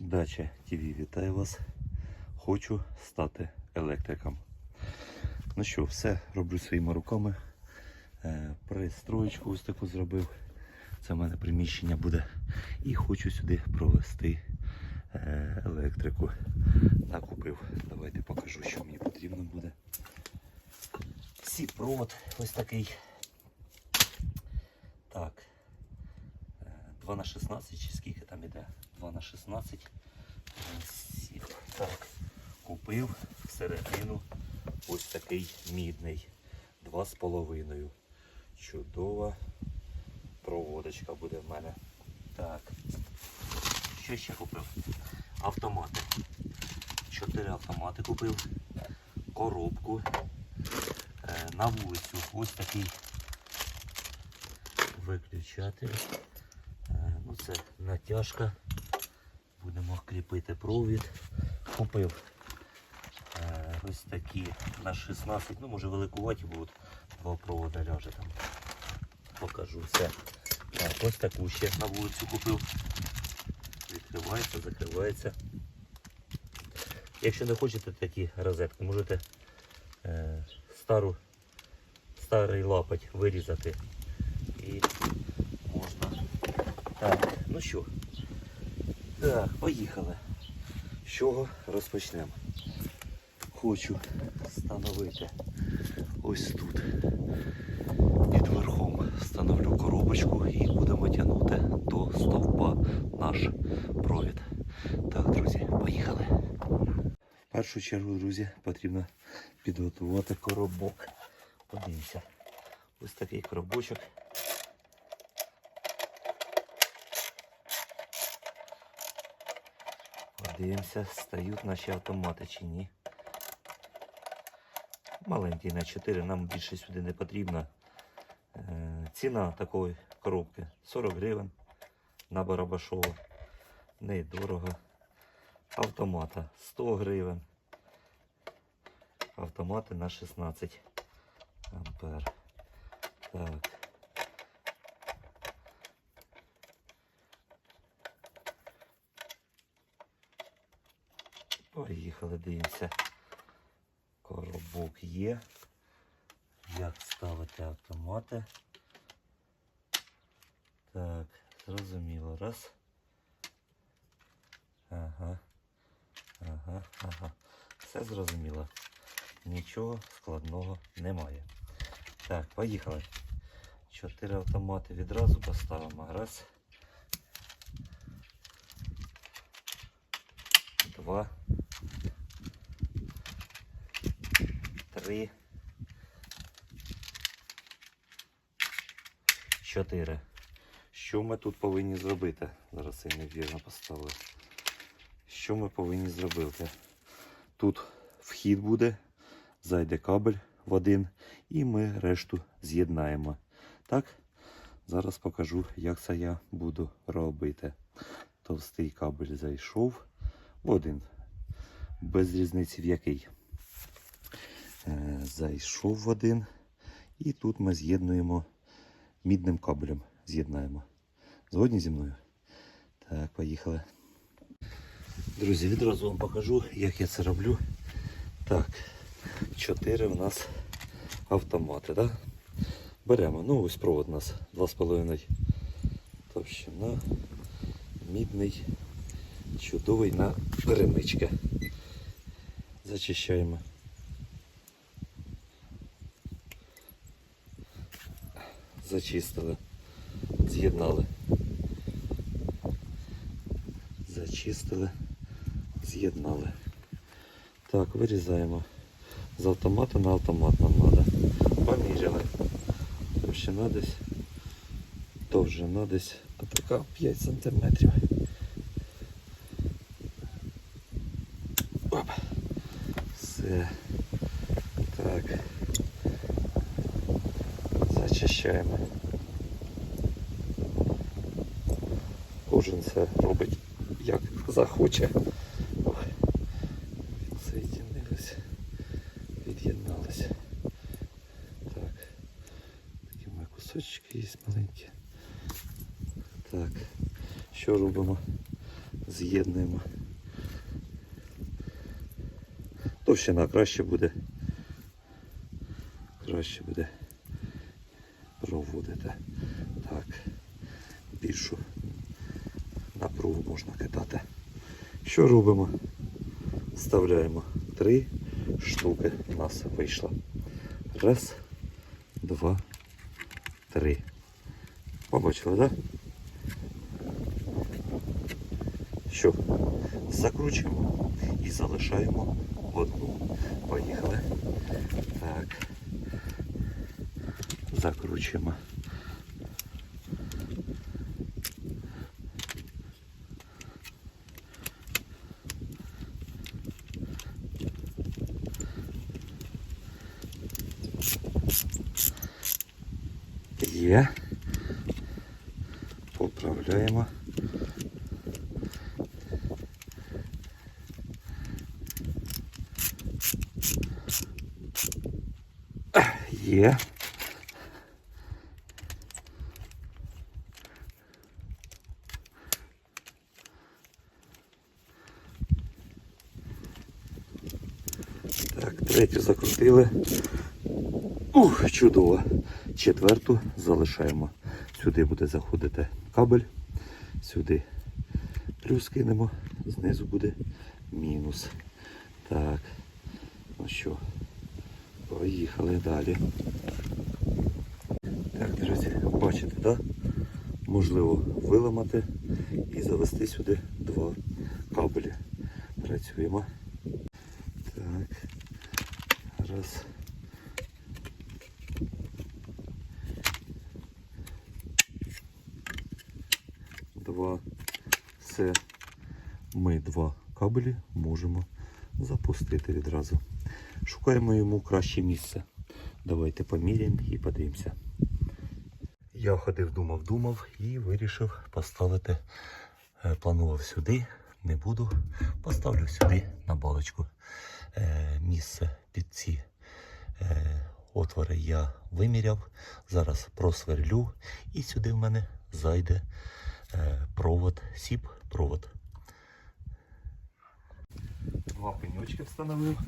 Дача ТВ вітаю вас. Хочу стати електриком. Ну що, все роблю своїми руками. Е, Пристроєчку ось таку зробив. Це в мене приміщення буде. І хочу сюди провести е, електрику. Накупив. Давайте покажу, що мені потрібно буде. Сіпровод ось такий. Так. Е, 2 на 16 чи скільки там іде? 2 на 16. Е. Так. Купив всередину ось такий мідний. 2,5. Чудова проводочка буде в мене. Так. Що ще купив? Автомати. Чотири автомати купив. Коробку. Е, На вулицю ось такий виключатель. Е, Ну це натяжка. Будемо кріпити провід. Купив е, ось такі на 16, ну може великуваті будуть. Два провода ляже там. Покажу все. Так, ось таку ще на вулицю купив. Відкривається, закривається. Якщо не хочете такі розетки, можете е, стару, старий лапоть вирізати. І можна. Так, ну що? Так, поїхали. З чого розпочнемо? Хочу встановити ось тут. Під верхом встановлю коробочку і будемо тягнути до стовпа наш провід. Так, друзі, поїхали. В першу чергу, друзі, потрібно підготувати коробок. Подивіться. Ось такий коробочок. Подивимося, стають наші автомати чи ні. Маленький на 4, нам більше сюди не потрібно. Е, Ціна такої коробки 40 гривень на Барабашова. Недорого. Автомата 100 гривень. Автомати на 16 ампер. Так. Поїхали, дивимося. Коробок є. Як ставити автомати. Так, зрозуміло. Раз. Ага. Ага, ага. Все зрозуміло. Нічого складного немає. Так, поїхали. Чотири автомати відразу поставимо. Раз. Два. Три. Чотири. Що ми тут повинні зробити? Зараз я невірно поставив. Що ми повинні зробити? Тут вхід буде, зайде кабель в один, і ми решту з'єднаємо. Так? Зараз покажу, як це я буду робити. Товстий кабель зайшов в один. Без різниці в який. Е, Зайшов в один. І тут ми з'єднуємо мідним кабелем. З'єднаємо. Згодні зі мною? Так, поїхали. Друзі, відразу вам покажу, як я це роблю. Так, чотири в нас автомати. Да? Беремо. Ну, ось провод у нас 2,5 товщина. Мідний, чудовий на перемички. Зачищаємо. Зачистили, з'єднали. Зачистили, з'єднали. Так, вирізаємо. З автомата на автомат нам треба. Поміряли. Товщина десь. Довжина десь така 5 см. Оп. Все. Так. Зачищаємо. Кожен це робить як захоче. Відсоєдинились. Від'єдналися. Так. Такі мої кусочки є маленькі. Так. Що робимо? з'єднуємо. Товщина краще буде. Краще буде проводити. Так. Більшу напругу можна кидати. Що робимо? Вставляємо три штуки у нас вийшло. Раз, два, три. Побачили, так? Да? Що? Закручуємо і залишаємо одну. Поїхали. Так. Закручуємо. Є. Поправляємо. Є. Так, третю закрутили. Ух, чудово. Четверту залишаємо. Сюди буде заходити кабель. Сюди плюс кинемо, знизу буде мінус. Так. Ну що, поїхали далі. Так, друзі, бачите, да? Можливо виламати і завести сюди два кабелі. Працюємо. Так. Раз. Два. Все. Ми два кабелі можемо запустити відразу. Шукаємо йому краще місце. Давайте поміряємо і подивимося. Я ходив, думав, думав і вирішив поставити. е, Планував сюди, не буду. Поставлю сюди на балочку. Е, Місце під ці е, отвори я виміряв. Зараз просверлю і сюди в мене зайде провод, сіп провод. Два пеньочки встановив.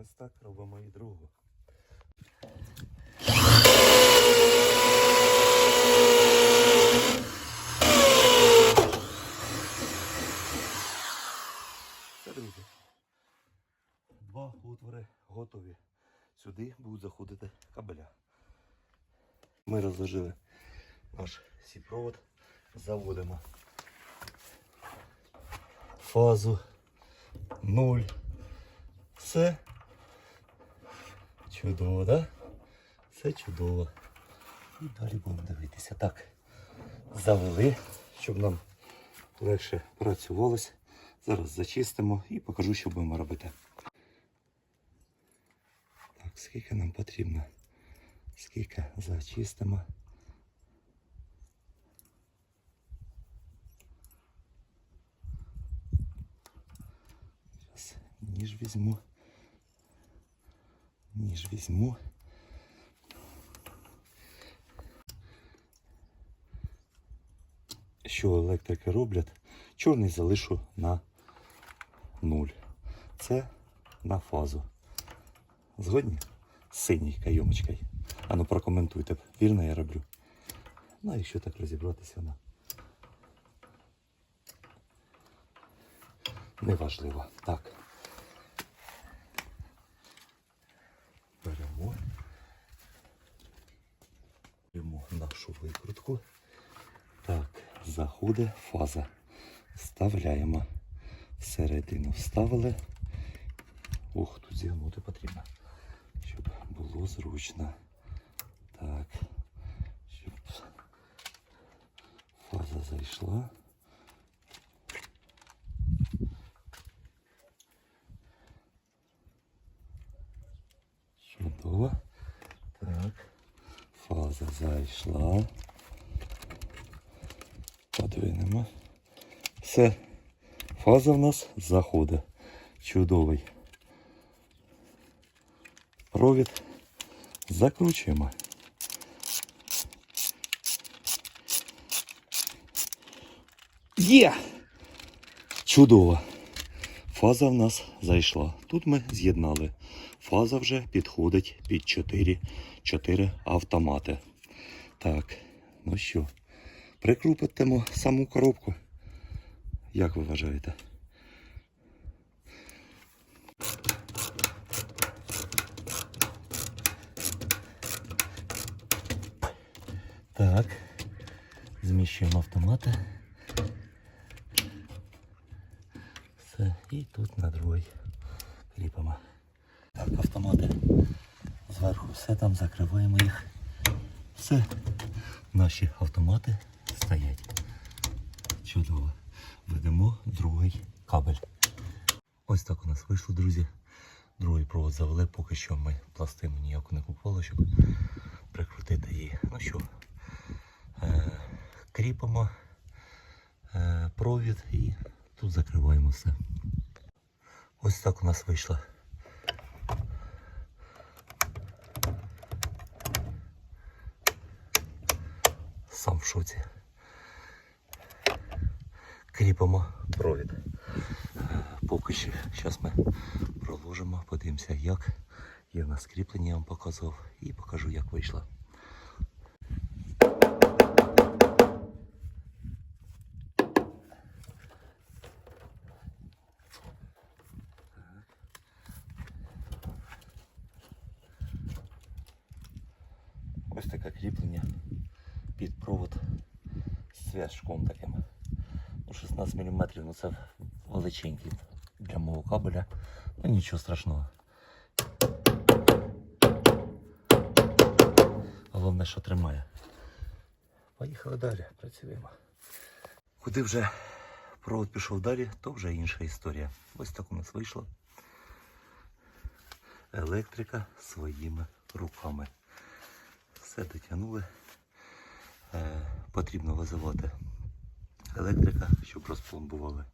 Ось так робимо і другу. Два отвори готові. Сюди будуть заходити кабеля. Ми розложили наш сіпровод. Заводимо фазу 0. Все чудово, да? Все чудово. І далі будемо дивитися. Так, завели, щоб нам легше працювалося. Зараз зачистимо і покажу, що будемо робити. Так, скільки нам потрібно? Скільки зачистимо? Зараз ніж візьму. Ніж візьму. Що електрики роблять? Чорний залишу на нуль. Це на фазу. Згодні? З Синій кайомочкою. А ну прокоментуйте, вірно я роблю. Ну, якщо так розібратися, вона. Неважливо. Так. Беремо. Беремо нашу викрутку. Так, заходить фаза. Вставляємо. Всередину вставили. Ух, тут зігнути потрібно. Щоб було зручно. Так. Щоб фаза зайшла. Чудово. Так. Зайшла. Подвинемо. Все. Фаза в нас заходить. Чудовий. Провід закручуємо. Є! Чудово. Фаза в нас зайшла. Тут ми з'єднали. Фаза вже підходить під 4, 4 автомати. Так, ну що, прикрупитимо саму коробку. Як ви вважаєте? Так, зміщуємо автомати. Все, і тут на другий кріпимо. Так, автомати зверху все там закриваємо їх. Все, наші автомати стоять. Чудово. Ведемо другий кабель. Ось так у нас вийшло, друзі. Другий провод завели, поки що ми пластину ніяку не купували, щоб прикрутити її. Ну що, е, кріпимо е, провід і тут закриваємо все. Ось так у нас вийшло. Сам в шоці. Кріпимо провід. Поки що зараз ми проложимо, подивимося як. Є в нас кріплення, я вам показував і покажу, як вийшло. Ось таке кріплення під провод з зв'язком таким. Ну, 16 мм, ну це величенький для мого кабеля. Ну нічого страшного. Головне, що тримає. Поїхали далі, працюємо. Куди вже провод пішов далі, то вже інша історія. Ось так у нас вийшло. Електрика своїми руками. Все дотягнули. Е, потрібно визивати електрика, щоб розпломбували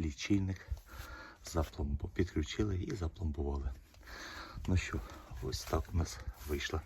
лічильник. Запломбу... Підключили і запломбували. Ну що, ось так у нас вийшло.